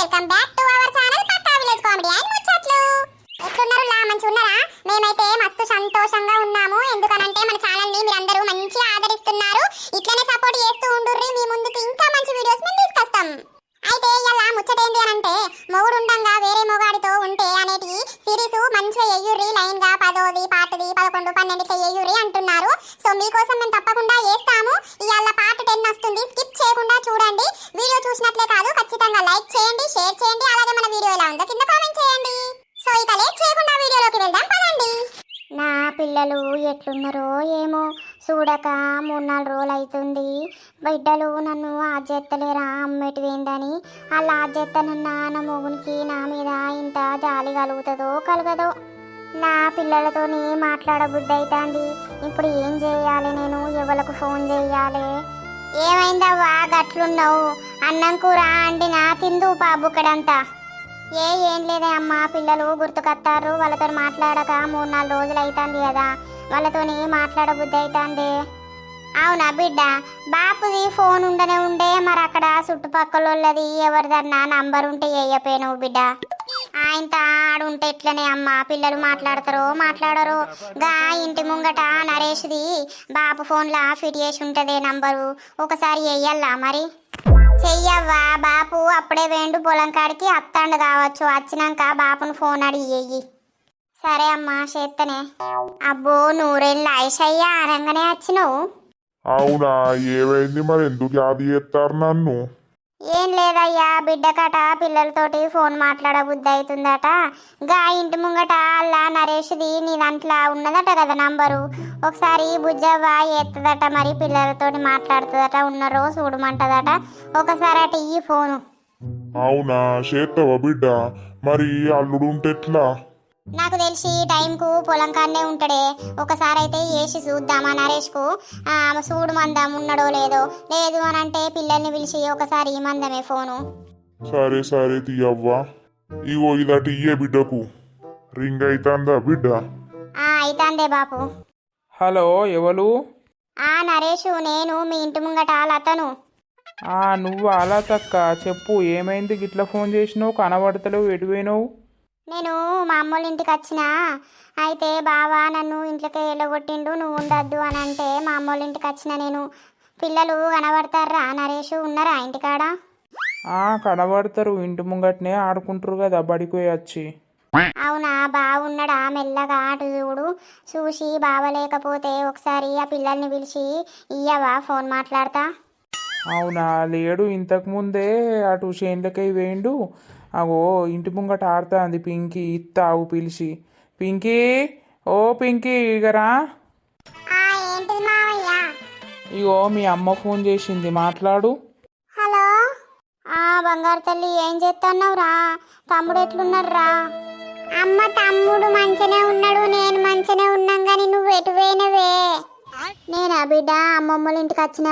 Welcome back to our channel Pakka village comedy and ముచ్చట్లు. ఎట్లున్నారు? లా మంచి ఉన్నారా మేమైతే మస్తు సంతోషంగా ఉన్నాము. ఎందుకనంటే మన ఛానల్ని మీరందరూ మంచిగా ఆదరిస్తున్నారు. ఇట్లనే సపోర్ట్ చేస్తూ ఉండుర్రి. మీ ముందుకు ఇంకా మంచి వీడియోస్ మేము అయితే ఇలా ముచ్చటేంటి అనంటే మొగుడు ఉండంగా వేరే మొగాడితో ఉంటే అనేటి సిరీస్ మంచిగా ఎయ్యుర్రి లైన్గా పదోది పాటది పదకొండు పన్నెండు ఇట్లా ఎయ్యుర్రి అంటున్నారు. సో మీకోసం మేము తప్పకుండా చేస్తాము ఇవాళ పార్ట్ టెన్ వస్తుంది. స్కిప్ చేయకుండా చూడండి. వీడియో చూసినట్లే కాదు ఖచ్చితంగా లైక్ చేయండి షేర్ చేయండి అలాగే మన వీడియో ఎలా ఉందో కింద కామెంట్ చేయండి. సో ఇక లేట్ చేయకుండా వీడియోలోకి వెళ్దాం పదండి. నా పిల్లలు ఎట్లున్నారో ఏమో. చూడక మూడు నాలుగు రోజులు అవుతుంది బిడ్డలు నన్ను ఆజెత్తలేరా? అమ్మేటివేందని అలా ఆజెత్తనున్న నా మొగునికి నా మీద ఇంత జాలి కలుగుతుందో కలగదో? నా పిల్లలతోని మాట్లాడబుద్ధి అవుతుంది ఇప్పుడు ఏం చేయాలి నేను? ఎవరికి ఫోన్ చేయాలి? ఏమైందవ్వా? గట్లున్నావు. అన్నం కూర అండినా? తిందు పాబుక్కడంతా ఏ ఏం లేదే అమ్మా. పిల్లలు గుర్తుకొత్తారు. వాళ్ళతో మాట్లాడక మూడు నాలుగు రోజులు అవుతుంది కదా. వాళ్ళతోని మాట్లాడబుద్ధి అవుతుంది అవునా బిడ్డ? బాపుది ఫోన్ ఉండనే ఉండే మరి అక్కడ చుట్టుపక్కల వాళ్ళది ఎవరిదన్నా నంబర్ ఉంటే వేయపోయినావు బిడ్డ. ఆయన ఆడుంటే ఎట్లనే అమ్మా? పిల్లలు మాట్లాడతారో మాట్లాడరు? గా ఇంటి ముంగట నరేష్ది బాపు ఫోన్లా ఫిట్ చేసి ఉంటదే నంబరు. ఒకసారి వేయల్లా మరి? చెయ్యవ్వా బాపు అప్పుడే వేండు పొలం కాడికి అత్తండు కావచ్చు. వచ్చినాక బాపును ఫోన్ అడిగి సరే అమ్మా చేత్తనే. అబ్బో నూరేళ్ళు ఆయుషయ్యా అనగానే వచ్చినావు. అవునా ఏమైంది మరి? ఎందుకు యాది చేస్తారు నన్ను? ఏం లేదయ్యా బిడ్డకట పిల్లలతోటి ఫోన్ మాట్లాడబుద్ధి అవుతుందట గా ఇంటి ముంగట అల్లా నరేష్ది నీ దాంట్లో ఉన్నదట కదా నంబరు. ఒకసారి బుజ్జవ్వ ఎత్తదట మరి పిల్లలతోటి మాట్లాడుతుందట ఉన్నరో చూడమంటదట. ఒకసారి అట ఈ ఫోను. అవునా చేస్తావా బిడ్డ? మరి అల్లుడు ఉంటే ఎట్లా? నాకు తెలిసి టైంకు పొలం కాడనే ఉంటాడే. ఒకసారి అయితే వేసి చూద్దామా నరేష్కు? ఆ, చూడు మందం ఉన్నాడో లేదో? లేదు అని అంటే పిల్లల్ని పిలిచి ఒకసారి ఈ మందమే ఫోను. సరే సరే తీయవ్వా. ఇగో ఇదట ఇయ్యే బిడ్డకు. రింగ్ అయితాందా బిడ్డ? ఆ అయితాందే బాపు. హలో ఎవరు ఆ నరేషు నేను మీ ఇంటి ముంగట లతను ఆ నువ్వు అలా తక్క చెప్పు ఏమైంది? గిట్ల ఫోన్ చేసినావు? కనబడతలేవు? ఎటు పోయినావు? నేను మా అమ్మోళ్ళ ఇంటికి వచ్చిన అయితే బావ నన్ను ఇంట్లోకి వెళ్ళగొట్టిండు నువ్వు ఉండద్దు అని అంటే మా అమ్మోళ్ళ ఇంటికి వచ్చిన నేను. పిల్లలు కనబడతారా? నరేషు ఉన్నారా ఇంటికాడ? ఆ కనబడతారు. ఇంటి ముంగట్నే ఆడుకుంటారు కదా బడికి పోయి వచ్చి. అవునా? బాగున్నాడా మెల్లగా అటు చూడు. చూసి బావలేకపోతే ఒకసారి ఆ పిల్లల్ని పిలిచి ఇయ్యవా? ఫోన్ మాట్లాడతా. అవునా? లేడు ఇంతకు ముందే అటు చేన్లకై వేయండు. అగో ఇంటి ముంగట ఆడుతుంది పింకీ ఇత్తావు పిలిచి. పింకీ ఓ పింకీ ఇగరా. ఇగో మీ అమ్మ ఫోన్ చేసింది మాట్లాడు. హలో? ఆ బంగారు తల్లి ఏం చేస్తున్నావురా తమ్ముడు ఎట్లున్నాడురా? అమ్మ తమ్ముడు మంచినే ఉన్నాడు నేను మంచినే ఉన్నాం గాని నువ్వు ఎటు పోయినవే? నేనా బిడ్డ అమ్మమ్మల ఇంటికి వచ్చిన?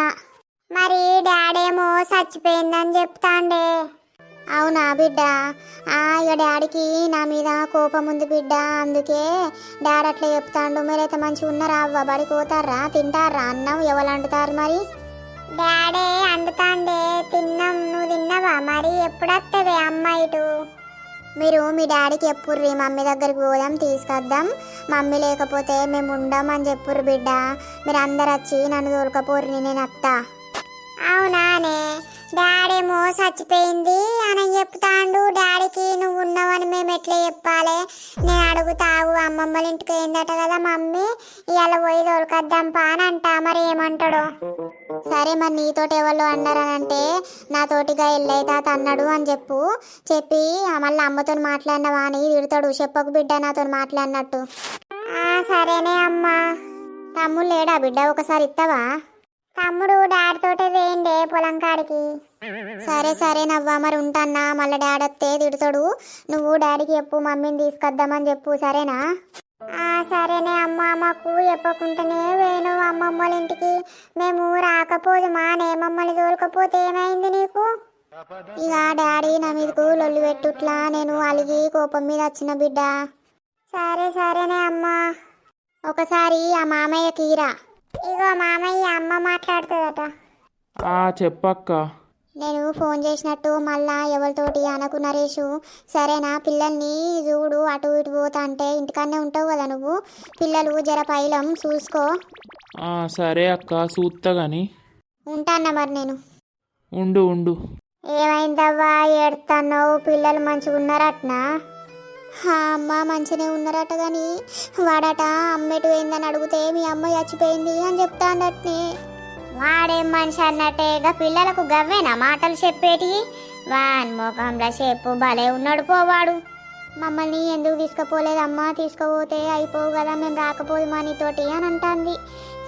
మరి డాడేమో చచ్చిపోయిందని చెప్తాండే. అవునా బిడ్డ? ఆ ఇక డాడీకి నా మీద కోపం ఉంది బిడ్డ. అందుకే డాడీ అట్లా చెప్తాండు. మీరైతే మంచిగా ఉన్నారా అవ్వ? బడికి పోతారా? తింటారా? అన్నం ఎవరు అంటుతారు మరి? డాడీ అందుతాండే తిన్నాం. నువ్వు తిన్నావా మరి? ఎప్పుడు వస్తావే అమ్మ ఇటు? మీరు మీ డాడీకి చెప్పుర్రి మమ్మీ దగ్గరికి పోదాం తీసుకొద్దాం. మమ్మీ లేకపోతే మేము ఉండం అని చెప్పుర్రు బిడ్డ. మీరు అందరు వచ్చి నన్ను తోలుకపోర్రి నేను అత్తా అవునానే. డాడేమో చచ్చిపోయింది అని చెప్తాండు. డాడీకి నువ్వు ఉన్నావని మేము ఎట్లా చెప్పాలి? నేను అడుగుతావు అమ్మమ్మల ఇంటికి ఏందట కదా మమ్మీ. ఇవాళ పోయి దొరకద్దాం పా అని అంటా. మరి ఏమంటాడు? సరే మరి నీతోటి ఎవరు అన్నారనంటే నాతోటిగా ఎల్లయ్య తాత అన్నాడు అని చెప్పు. చెప్పి మళ్ళీ అమ్మతో మాట్లాడినవా అని తిడతాడు. చెప్పకు బిడ్డ నాతో మాట్లాడినట్టు. సరేనే అమ్మా. తమ్ముడు లేడా బిడ్డ? ఒకసారి ఇస్తావా తమ్ముడు డాడీతోటే వేయండే పొలం కాడికి. సరే సరే నవ్వా మరి ఉంటానా మళ్ళీ డాడీ వస్తే తిడతాడు. నువ్వు డాడీకి చెప్పు మమ్మీని తీసుకొద్దామని చెప్పు సరేనా? ఆ సరేనే అమ్మ. మాకు చెప్పకుండానే వేణు అమ్మమ్మల ఇంటికి. మేము రాకపోదు మా మమ్మల్ని తోలుకపోతే ఏమైంది నీకు? ఇక డాడీ నా మీదకు లొల్లు పెట్టుట్లా నేను అలిగి కోపం మీద వచ్చిన బిడ్డ. సరే సరేనే అమ్మా. ఒకసారి ఆ మామయ్య కీరా. ఇగో మామయ్య అమ్మ మాట్లాడుతుందట. ఆ చెప్పక్క. నేను ఫోన్ చేసినట్టు మళ్ళా ఎవరితోటి అనకు నరేషు. సరేనా పిల్లల్ని చూడు అటు ఇటు పోతా అంటే ఇంటికాడనే ఉంటావు కదా నువ్వు. పిల్లలు జర పైలం చూసుకో. ఆ, సరే అక్క చూస్తా గాని. ఉంటాన్న మరి నేను? ఉండు ఉండు. ఏమైందవ్వా ఏడుతున్నావు పిల్లలు మంచిగా ఉన్నారటనా హా, అమ్మ మంచిగానే ఉన్నారట కానీ వాడట అమ్మెటు పోయిందని అడిగితే మీ అమ్మ చచ్చిపోయింది అని చెప్తాండట్నే. వాడేం మనిషి అన్నట్టే ఇక పిల్లలకు గవ్వేనా మాటలు చెప్పేటి? వాన్ ముఖంలో చెప్పు భలే ఉన్నాడు పోవాడు మమ్మల్ని ఎందుకు తీసుకుపోలేదమ్మా తీసుకుపోతే అయిపోవు కదా మేము రాకపోదు మనీతోటి అని అంటాంది.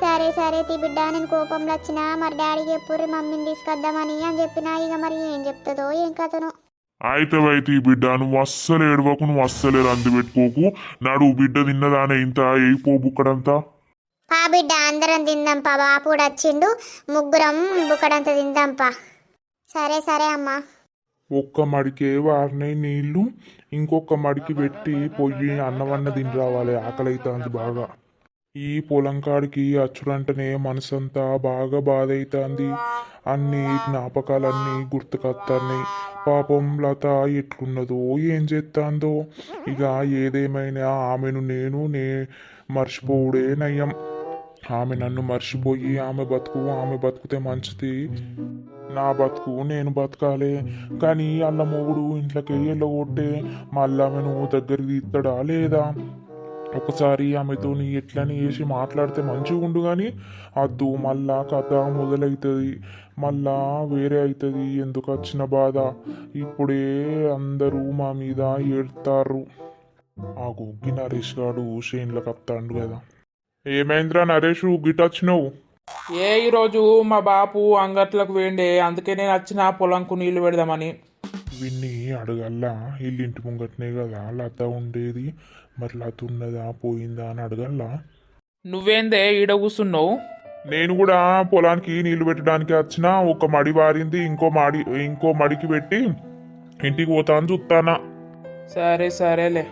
సరే సరే తి బిడ్డ నేను కోపంలో వచ్చినా మరి డాడీ ఎప్పుడు మమ్మీని తీసుకొద్దామని అని చెప్పినా ఇక మరి ఏం చెప్తుందో ఏం కథనో. అయితే అయితే ఈ బిడ్డ నువ్వు అస్సలు ఏడవకు నువ్వు అస్సలే రంది పెట్టుకోకు. నాడు బిడ్డ తిన్నదానే ఇంత అయిపో బుక్కడంతా. పా బిడ్డ అందరం తిందాంపా బాపుడు వచ్చిండు. ముగ్గురం బుక్కడంత తిందాంపా సరే సరే అమ్మా. ఒక్క మడికే వారినాయి నీళ్ళు ఇంకొక మడికి పెట్టి పొయ్యి అన్నవన్న తిని రావాలి. ఆకలి అవుతుంది బాగా. ఈ పొలం కాడికి అచ్చుడంటనే మనసంతా బాగా బాధ అవుతుంది అన్ని జ్ఞాపకాలన్నీ గుర్తుకొస్తున్నాయి పాపం లత ఎట్లున్నదో ఏం చేస్తాందో ఇక ఏదేమైనా ఆమెను నేను నే మర్చిపోవుడే నయం ఆమె నన్ను మర్చిపోయి ఆమె బతుకు ఆమె బతుకుతే మంచిది. నా బతుకు నేను బతకాలే. కానీ అల్ల మొగుడు ఇంట్లోకి వెళ్ళగొట్టే మళ్ళీ ఆమెను దగ్గరికి తీస్తాడా లేదా? ఒకసారి ఆమెతో నీ ఎట్లని వేసి మాట్లాడితే మంచిగా ఉండు కానీ అద్దు మళ్ళా కథ మొదలవుతుంది మళ్ళా వేరే అవుతుంది ఎందుకు వచ్చిన బాధ? ఇప్పుడే అందరూ మా మీద ఏడుతారు ఆ గుగ్గి నరేష్ గాడు షేన్లకు వస్తాడు కదా. ఏమైందిరా నరేష్ గిట్ వచ్చినావు? ఏ ఈరోజు మా బాపు అంగట్లకు వేండే అందుకే నేను వచ్చిన పొలంకు నీళ్ళు పెడదామని. విన్ని అడగల్లా ఇంటి ముంగట్నే కదా లత ఉండేది. మరి లత ఉన్నదా? పోయిందా అని అడగల్లా నువ్వేందే ఈడ కూర్చున్నావు నేను కూడా పొలానికి నీళ్ళు పెట్టడానికి వచ్చిన. ఒక మడి వారింది ఇంకో మడి ఇంకో మడికి పెట్టి ఇంటికి పోతా అని చూస్తానా సరే సరేలే.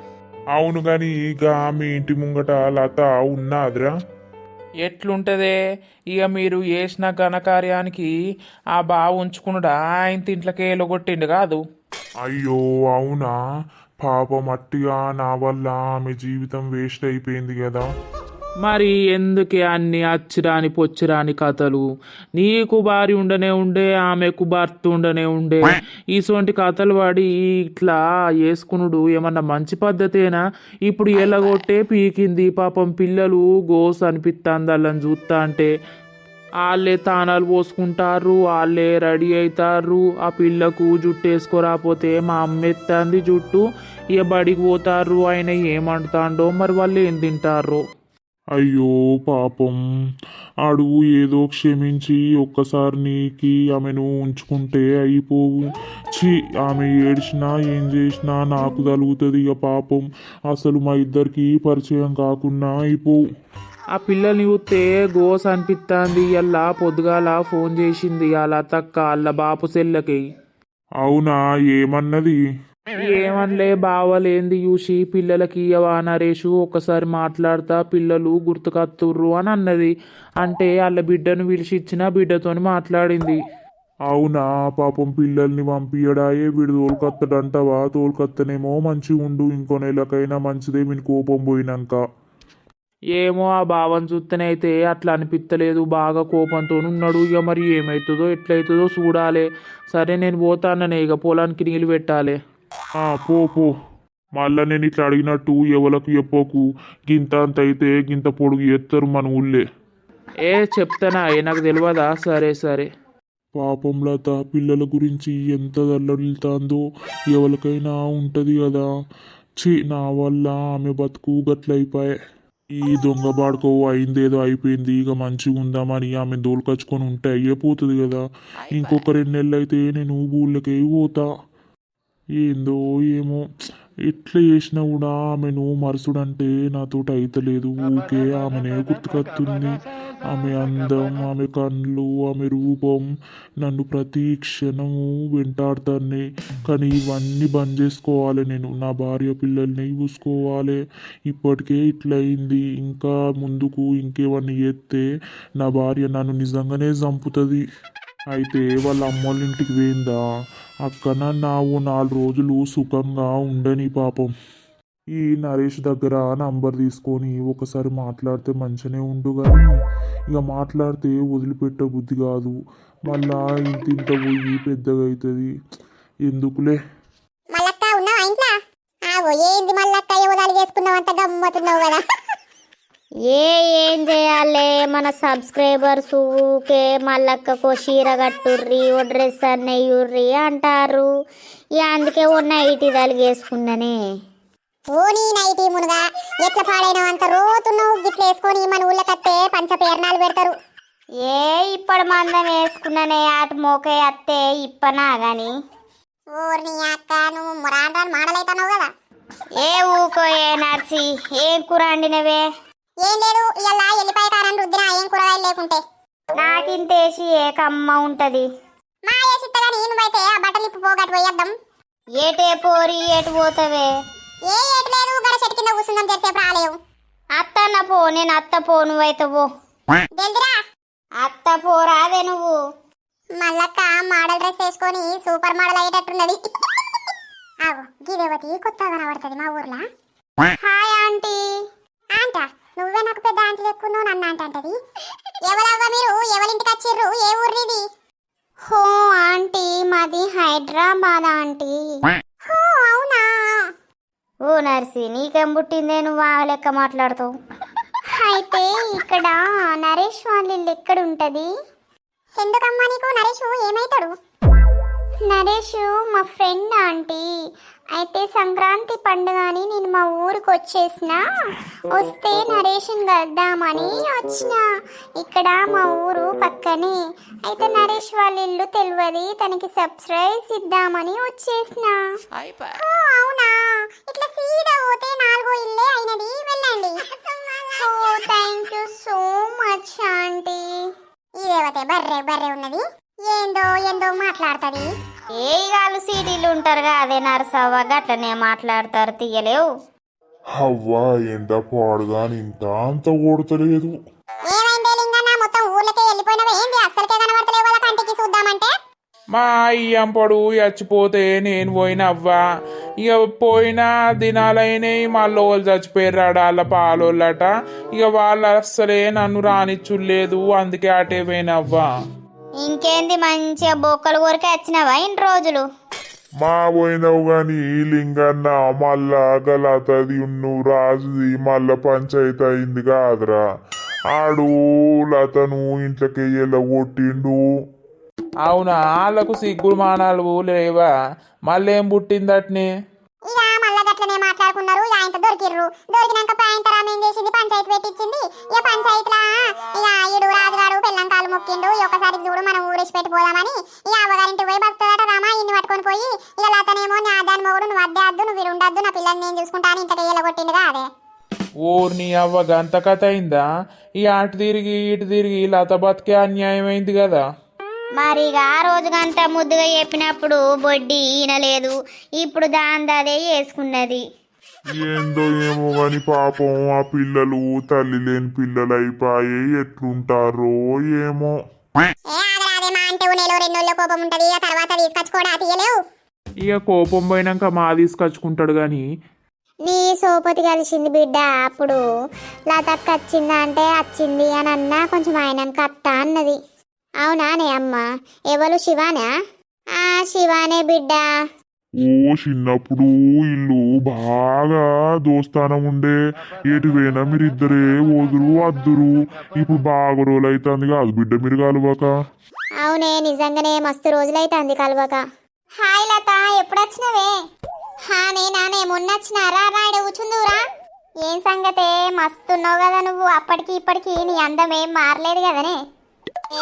అవును గాని ఇక మీ ఇంటి ముంగట లత ఉన్నాదిరా? ఎట్లుంటదే? ఇక మీరు చేసిన ఘనకార్యానికి ఆ బావ ఉంచుకున్నాడా ఆయన తింట్లకే ఎలగొట్టిండు కాదు. అయ్యో అవునా? పాపం అట్టిగా నా వల్ల ఆమె జీవితం వేస్ట్ అయిపోయింది కదా మరి ఎందుకే అన్ని అచ్చిరాని పొచ్చిరాని కథలు? నీకు భార్య ఉండనే ఉండే ఆమెకు భర్త ఉండనే ఉండే. ఇటువంటి కథలు పడి ఇట్లా వేసుకునుడు ఏమన్నా మంచి పద్ధతేనా? ఇప్పుడు ఎలాగొట్టే పీకింది. పాపం పిల్లలు గోస్ అనిపిస్తుంది వాళ్ళని చూస్తా అంటే వాళ్ళే తానాలు పోసుకుంటారు వాళ్ళే రెడీ అవుతారు ఆ పిల్లకు జుట్టు వేసుకోరాపోతే మా అమ్మ ఎత్తంది జుట్టు. ఇక బడికి పోతారు ఆయన ఏమంటాడో మరి వాళ్ళు ఏం తింటారో అయ్యో పాపం. అడుగు ఏదో క్షమించి ఒక్కసారి నీకి ఆమెను ఉంచుకుంటే అయిపోవు. ఛీ ఆమె ఏడ్చినా ఏం చేసినా నాకు తలుగుతుంది ఇక పాపం. అసలు మా ఇద్దరికి పరిచయం కాకుండా అయిపోవు. ఆ పిల్లల్ని చూస్తే గోస్ అనిపిస్తుంది అలా పొద్దుగాల ఫోన్ చేసింది. అలా తక్క అల్ల బాపు సెల్లకి. అవునా? ఏమన్నది? ఏమనలే బావలేంది. చూసి పిల్లలకి ఇయ్యవా నరేషు? ఒకసారి మాట్లాడతా పిల్లలు గుర్తుకత్తుర్రు అని అన్నది. అంటే వాళ్ళ బిడ్డను పిలిచి ఇచ్చిన బిడ్డతోని మాట్లాడింది. అవునా? పాపం పిల్లల్ని పంపియడాయే వీడు తోలుకత్తడంటావా? తోలుకత్తనేమో మంచిగా ఉండు ఇంకో నెలకైనా మంచిదే. వీని కోపం పోయినాక. ఏమో ఆ భావం చూస్తేనైతే అట్లా అనిపిస్తలేదు బాగా కోపంతో ఉన్నాడు ఇక మరి ఏమవుతుందో ఎట్లయితుందో చూడాలి. సరే నేను పోతాననే ఇక పొలానికి నీళ్ళు పెట్టాలి. ఆ, పో పో. మళ్ళా నేను ఇట్లా అడిగినట్టు ఎవలకు చెప్పకు. గింత అంత అయితే గింత పొడుగు ఎత్తారు మన ఊళ్ళే. ఏ చెప్తానా? ఏ నాకు తెలియదా సరే సరే. పాపం లత పిల్లల గురించి ఎంత దల్లడిల్తాందో ఎవరికైనా ఉంటది కదా ఛీ నా వల్ల ఆమె బతుకు గట్లయిపోయే. ఈ దొంగ బాడుకో అయిందేదో అయిపోయింది ఇక మంచిగా ఉందామని ఆమె దోలుకొచ్చుకొని ఉంటే అయ్యిపోతుంది కదా. ఇంకొక రెండు నెలలు అయితే నేను ఊళ్ళకే పోతా. ఏందో ఏమో. ఎట్లా చేసినా కూడా ఆమెను మరుసుడంటే నాతోటి అయితలేదు ఊకే ఆమెనే గుర్తుకొస్తుంది ఆమె అందం ఆమె కళ్ళు ఆమె రూపం నన్ను ప్రతి క్షణము వెంటాడుతాన్ని కానీ ఇవన్నీ బంద్ చేసుకోవాలి నేను. నా భార్య పిల్లల్ని చూసుకోవాలి. ఇప్పటికే ఇట్లయింది. ఇంకా ముందుకు ఇంకేవన్నీ చేస్తే నా భార్య నన్ను నిజంగానే చంపుతుంది. అయితే వాళ్ళ అమ్మోళ్ళ ఇంటికి పోయిందా అక్కన నావు నాలుగు రోజులు సుఖంగా ఉండని పాపం. ఈ నరేష్ దగ్గర నంబర్ తీసుకొని ఒకసారి మాట్లాడితే మంచిగానే ఉండు కానీ ఇక మాట్లాడితే వదిలిపెట్ట బుద్ధి కాదు. మళ్ళా ఇంత ఇంత పోయి పెద్దగా అవుతుంది. ఎందుకులే? ఉన్నావా ఇంట్లో? ఏంది మల్లక్క చేసుకున్నావు అంత గమ్మతున్నావు కదా? ఏ ఏం చేయాలి? మన సబ్స్క్రైబర్స్ ఊకే మల్లక్కకో చీర కట్టుర్రి ఓ డ్రెస్ అన్నయ్యుర్రి అంటారు. ఇక అందుకే ఓ నైటీ తలిగేసుకున్నానే. ఓ నీ నైటీ మునుగా ఎట్లా పాడైన అంత రోతున్నావు? గిట్ల వేసుకొని మన ఊళ్ళో కట్టే పంచ పేర్నాలు పెడతారు. ఏ ఇప్పటి మందం వేసుకున్నానే అటు మోకే అత్తే ఇప్పనా గాని? ఓర్ని అక్క నువ్వు మురాండ్రాలు మాడలైతున్నావు కదా. ఏ ఊకో ఏ నర్సి ఏం కూర వండినవే ఏం లేదు ఇలా ఎల్లిపాయ కారం రుద్దిన ఏం కూరగాయలు లేకుంటే. నాకింతేసి ఏ కమ్మ ఉంటది. మా ఏసిత్తగా నువ్వైతే ఆ బట్టలు ఇప్పు పోగట్టు పోయేద్దాం. ఏటే పోరి ఏటు పోతావే. ఏ ఏటు లేదు గడ చెట్టు కింద కూర్చుందాం చేసేపు రాలేవు. అత్తన్న పో నేను అత్త పో నువ్వైతే పో. తెలుదురా అత్త పోరాదే నువ్వు. మల్లక్క మోడల్ డ్రెస్ వేసుకొని సూపర్ మోడల్ అయ్యేటట్టున్నది ఆగు గీదేవతి కొత్తగా కనబడుతుంది మా ఊర్లో. Hi aunty. ఆంట నువ్వే నాకు పెద్ద ఆంటీ ఎక్కువ నన్ను అంటది ఎవరవ్వ మీరు? ఎవరింటికి వచ్చిర్రు? ఏ ఊరిది? హో ఆంటీ మాది హైదరాబాద్ ఆంటీ. హో అవునా? ఓ నర్సి నీకేం పుట్టిందే నువ్వు ఆ లెక్క మాట్లాడుతావు? అయితే ఇక్కడ నరేష్ వాళ్ళ ఇల్లు ఎక్కడ ఉంటది ఎందుకమ్మా నీకు? నరేష్ ఏమైతాడు? నరేష్ మా ఫ్రెండ్ ఆంటీ. అయితే సంక్రాంతి పండుగ అని నేను మా ఊరికి వచ్చేసిన. వస్తే నరేష్ని కలుద్దామని వచ్చిన. ఇక్కడ మా ఊరు పక్కనే. అయితే నరేష్ వాళ్ళ ఇల్లు తెలియదు తనకి సర్ప్రైజ్ ఇద్దామని వచ్చేసిన. అవునా? ఇట్లా సీదా పోతే నాలుగో ఇల్లే అయినది. వెళ్ళండి. ఓ thank you so much aunty. ఇదేవతే బర్రె బర్రే ఉన్నది. ఏందో ఏందో మాట్లాడుతుంది. ఏ వాళ్ళు సీడీలు ఉంటారు అదే నరసవ్వ గట్లనే మాట్లాడతారు తీయలేవు అవ్వా ఎండ పాడుగాని ఇంత అంత కొడతలేదు. ఏమైందే లింగన్న? మొత్తం ఊర్లకే వెళ్ళిపోయినవే ఏంది? అస్సలకే కనబడతలేవు వాళ్ళ కంటికి చూద్దామంటే? మా అయ్యంపడు చచ్చిపోతే నేను పోయిన అవ్వా ఇక పోయిన దినాలైనాయి మళ్ళీ వాళ్ళు చచ్చిపోయారు వాళ్ళ పాలోళ్ళట. ఇక వాళ్ళు అస్సలే నన్ను రానిచ్చులేదు అందుకే అటే పోయినవ్వా. ఇంకేంది మంచిగా బొక్కలు ఊరికే వచ్చినావా ఇన్ని రోజులు? మా పోయినావు గాని లింగన్న మళ్ళా గలతది ఉన్ను రాజుది మళ్ళా పంచాయతీ అయింది కాదురా. ఆడు లతను ఇంట్లోకి ఎలా కొట్టిండు అవునా? వాళ్ళకు సిగ్గులు మానాలు లేవా? మళ్ళీ ఏం పుట్టిందట్నే? దొరికిర్రు దొరికినాక పాయింట్ రామ ఏం చేసింది? పంచాయతీ పెట్టించింది ఇక పంచాయతీలా ఇక ఈడు రాజుగాడు పెళ్ళం కాలు మొక్కిండు. ఒకసారి చూడు మనం ఊరేసి పెట్టి పోదామని ఇక అవ్వగారింటికి పోయి భక్తుడట రామ ఇన్ని పట్టుకొని పోయి ఇక లతనేమో నా దాని మొగుడు నువ్వు అద్దే అద్దు నువ్వు ఉండద్దు నా పిల్లల్ని నేను చూసుకుంటాను ఇంతకు ఇలా కొట్టిండుగా అదే. ఓర్ని అవ్వ గంత కథ అయిందా? ఈ అటు తిరిగి ఇటు తిరిగి లత బతికే అన్యాయమైంది కదా. మరి ఇక ఆ రోజు గంట ముద్దుగా చెప్పినప్పుడు బొడ్డి ఈనలేదు ఇప్పుడు దాని అదే వేసుకున్నది ఏందో ఏమో గాని పాపం ఆ పిల్లలు తల్లి లేని పిల్లలు అయిపోయి ఎట్లుంటారో ఏమో. ఏ ఆగరాదే మా అంటే నెల రెండు నెలల కోపం ఉంటది ఆ తర్వాత తీసుకొచ్చుకోడా తీయలేవు? ఇక కోపం పోయినాక మా తీసుకొచ్చుకుంటాడు కానీ నీ సోపతి కలిసింది బిడ్డ అప్పుడు లతక్క వచ్చిందా అంటే వచ్చింది అని అన్నా కొంచెం ఆయనకు అత్త అన్నది. అవునానే అమ్మ? ఎవరు? శివానా? ఆ శివానే బిడ్డ. ఓ చిన్నప్పుడు ఇల్లు బాగా దోస్తానం ఉండే. ఏటి పోయినా మీరిద్దరే ఓదురు అద్దురు. ఇప్పుడు బాగా రోజులు కాదు బిడ్డ మీరు కలవక. అవునే నిజంగానే మస్తు రోజులైతుంది కలవక. హాయ్ లత ఎప్పుడు వచ్చినవే హా నేనానే మొన్న వచ్చినారా రాయడ కూర్చుందురా ఏం సంగతే? మస్తున్నావు కదా నువ్వు. అప్పటికి ఇప్పటికి నీ అందం ఏం మారలేదు కదనే?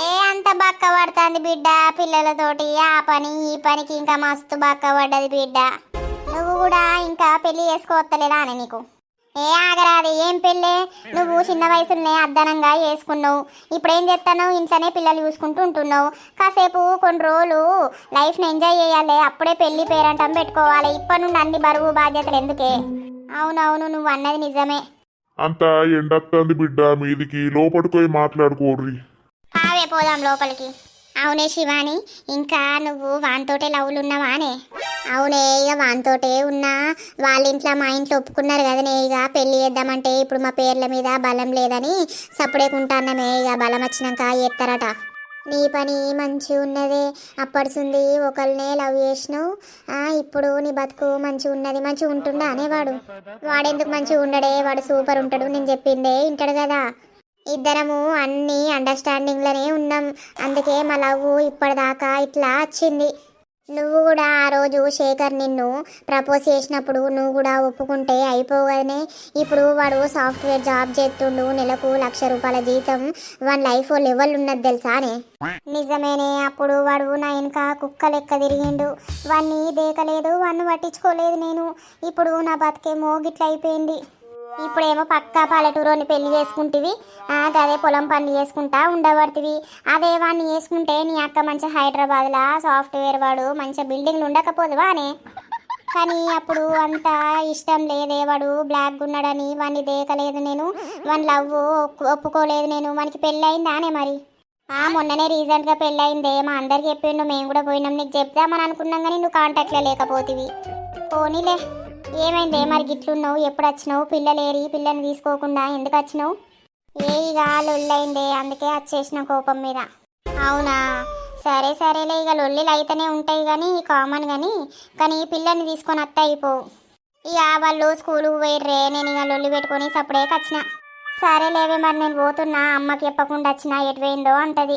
ఏ అంత బక్క పడుతుంది బిడ్డ పిల్లలతోటి. ఆ పని ఈ పనికి ఇంకా మస్తు బక్క పడ్డది బిడ్డ. నువ్వు కూడా ఇంకా పెళ్ళి చేసుకోవత్తలేదా అని నీకు? ఏ ఆగరాది ఏం పెళ్ళే? నువ్వు చిన్న వయసులోనే అద్దనంగా వేసుకున్నావు ఇప్పుడు ఏం చేస్తావు ఇంట్లోనే పిల్లలు చూసుకుంటూ ఉంటున్నావు. కాసేపు కొన్ని రోజులు లైఫ్ని ఎంజాయ్ చేయాలి. అప్పుడే పెళ్ళి పేరంటం పెట్టుకోవాలి. ఇప్పటి నుండి అన్ని బరువు బాధ్యతలు ఎందుకే? అవునవును నువ్వు అన్నది నిజమే. అంత ఎండత్తంది బిడ్డ మీదికి. మాట్లాడుకోర్రి. పోదాం లోపలికి. అవునే శివాని ఇంకా నువ్వు వానితోటే లవ్లు ఉన్నావానే అవునే ఇక వానితోటే ఉన్నా. వాళ్ళ ఇంట్లో మా ఇంట్లో ఒప్పుకున్నారు కదనే ఇక పెళ్ళి చేద్దామంటే ఇప్పుడు మా పేర్ల మీద బలం లేదని సప్పుడేకుంటాన్నమే ఇక బలం వచ్చినాక ఎత్తారట నీ పని మంచి ఉన్నదే అప్పడుసుంది ఒకరినే లవ్ చేసినావు. ఇప్పుడు నీ బతుకు మంచి ఉన్నది మంచి ఉంటుండా అనేవాడు. వాడెందుకు మంచిగా ఉండడే వాడు సూపర్ ఉంటాడు నేను చెప్పిందే వింటాడు కదా. ఇద్దరము అన్ని అండర్స్టాండింగ్లోనే ఉన్నాం. అందుకే మా లవ్ ఇప్పటిదాకా ఇట్లా వచ్చింది. నువ్వు కూడా ఆ రోజు శేఖర్ నిన్ను ప్రపోజ్ చేసినప్పుడు నువ్వు కూడా ఒప్పుకుంటే అయిపోగానే ఇప్పుడు వాడు సాఫ్ట్వేర్ జాబ్ చేస్తుండు. నెలకు లక్ష రూపాయల జీతం. వన్ లైఫ్ లెవెల్ ఉన్నది తెలుసానే నిజమేనే అప్పుడు వాడు నా వెనుక కుక్క లెక్క తిరిగిండు. వాన్ని దేకలేదు వాన్ని పట్టించుకోలేదు నేను. ఇప్పుడు నా బతికేమో గిట్ల అయిపోయింది. ఇప్పుడేమో పక్కా పల్లెటూరుని పెళ్ళి చేసుకుంటివి. అదే పొలం పని చేసుకుంటా ఉండబడుతుంది అదే వాడిని చేసుకుంటే నీ అక్క మంచి హైదరాబాద్లా సాఫ్ట్వేర్ వాడు మంచి బిల్డింగ్లు ఉండకపోదువా అనే? కానీ అప్పుడు అంత ఇష్టం లేదే వాడు బ్లాక్ ఉన్నాడని వాడిని దేకలేదు నేను. వాని లవ్ ఒప్పుకోలేదు నేను. మనకి పెళ్ళయిందా అనే మరి? ఆ మొన్ననే రీసెంట్గా పెళ్ళయిందే. మా అందరికి చెప్పిండు. మేము కూడా పోయినాం. నీకు చెప్దామని అనుకున్నాం కానీ నువ్వు కాంటాక్ట్లో లేకపోతివి. పోనీలే. ఏమైందే మరి గిట్లున్నావు? ఎప్పుడు వచ్చినావు పిల్లలేరి పిల్లని తీసుకోకుండా ఎందుకు వచ్చినావు ఏ ఇక లొల్లైందే అందుకే వచ్చేసిన కోపం మీద. అవునా? సరే సరేలే ఇక లొల్లిలు అయితేనే ఉంటాయి కానీ కామన్ కానీ కానీ పిల్లని తీసుకొని అత్త అయిపోవు ఇక వాళ్ళు స్కూల్కి పోయిర్రే నేను ఇక లొల్లి పెట్టుకొని సప్పుడే వచ్చిన సరేలేవే మరి నేను పోతున్నా అమ్మకి చెప్పకుండా వచ్చిన ఎటువైందో అంటది.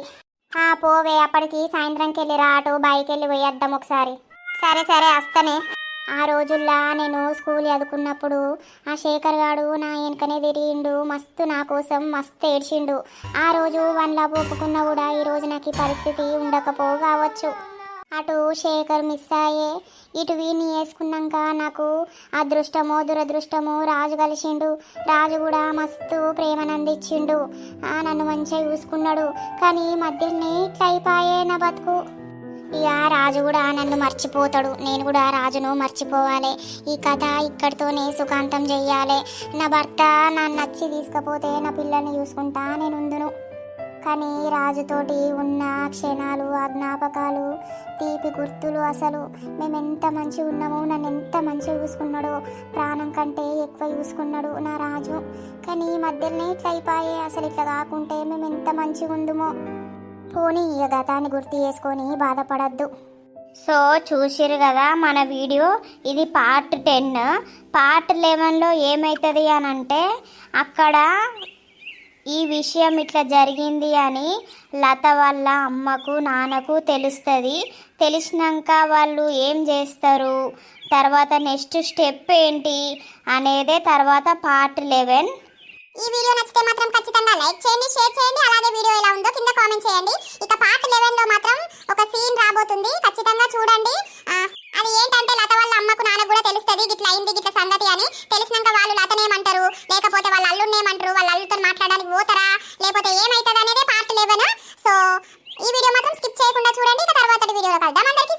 ఆ పోవే అప్పటికి సాయంత్రంకి వెళ్ళి రాటు బైక్ వెళ్ళి పోయేద్దాం ఒకసారి. సరే సరే వస్తానే. ఆ రోజుల్లో నేను స్కూల్ చదువుకున్నప్పుడు ఆ శేఖర్ గాడు నా వెనకనే తిరిగిండు మస్తు నా కోసం మస్తు ఏడ్చిండు. ఆ రోజు వన్లా ఒప్పుకున్నా కూడా ఈ రోజు నాకు ఈ పరిస్థితి ఉండకపో కావచ్చు అటు శేఖర్ మిస్ అయ్యే ఇటు వీడిని వేసుకున్నాక నాకు అదృష్టమో దురదృష్టమో రాజు కలిసిండు. రాజు కూడా మస్తు ప్రేమనందిచ్చిండు ఆ, నన్ను మంచిగా చూసుకున్నాడు. కానీ మధ్యనే ఇట్లా అయిపోయే నా బతుకు. ఇక రాజు కూడా నన్ను మర్చిపోతాడు. నేను కూడా రాజును మర్చిపోవాలి. ఈ కథ ఇక్కడితోనే సుఖాంతం చెయ్యాలి. నా భర్త నన్ను నచ్చి తీసుకపోతే నా పిల్లల్ని చూసుకుంటా నేను ఉందును. కానీ రాజుతోటి ఉన్న క్షణాలు ఆ జ్ఞాపకాలు తీపి గుర్తులు అసలు మేము ఎంత మంచిగా ఉన్నామో నన్ను ఎంత మంచిగా చూసుకున్నాడో ప్రాణం కంటే ఎక్కువ చూసుకున్నాడు నా రాజు. కానీ ఈ మధ్యలోనే ఇట్లా అయిపోయే అసలు ఇట్లా కాకుంటే మేము ఎంత మంచిగా ఉందమో. పోనీ ఇక గతాన్ని గుర్తు చేసుకొని బాధపడద్దు. సో చూసిరు కదా మన వీడియో? ఇది పార్ట్ టెన్. పార్ట్ లెవెన్లో ఏమవుతుంది అని అంటే అక్కడ ఈ విషయం ఇట్లా జరిగింది అని లత వాళ్ళ అమ్మకు నాన్నకు తెలుస్తుంది. తెలిసినాక వాళ్ళు ఏం చేస్తారు? తర్వాత నెక్స్ట్ స్టెప్ ఏంటి? అనేదే తర్వాత పార్ట్ లెవెన్. ఈ వీడియో నచ్చితే మాత్రం ఖచ్చితంగా లైక్ చేయండి షేర్ చేయండి అలాగే వీడియో ఎలా ఉందో కింద కామెంట్ చేయండి. ఇక పార్ట్ లెవెన్లో మాత్రం ఒక సీన్ రాబోతుంది. ఖచ్చితంగా చూడండి. అది ఏంటంటే లత వాళ్ళ అమ్మకు నాన్న కూడా తెలుస్తుంది గిట్లా అయింది గిట్ల సంగతి అని. తెలిసినాక వాళ్ళు లతనేమంటారు లేకపోతే వాళ్ళ అల్లుడినేమంటారు వాళ్ళ అల్లుతో మాట్లాడడానికి పోతారా? లేకపోతే ఏమవుతుంది అనేది పార్ట్ లెవెన్ సో ఈ వీడియో మాత్రం స్కిప్ చేయకుండా చూడండి. ఇక తర్వాత వీడియోలో కలుద్దాం. అందరికీ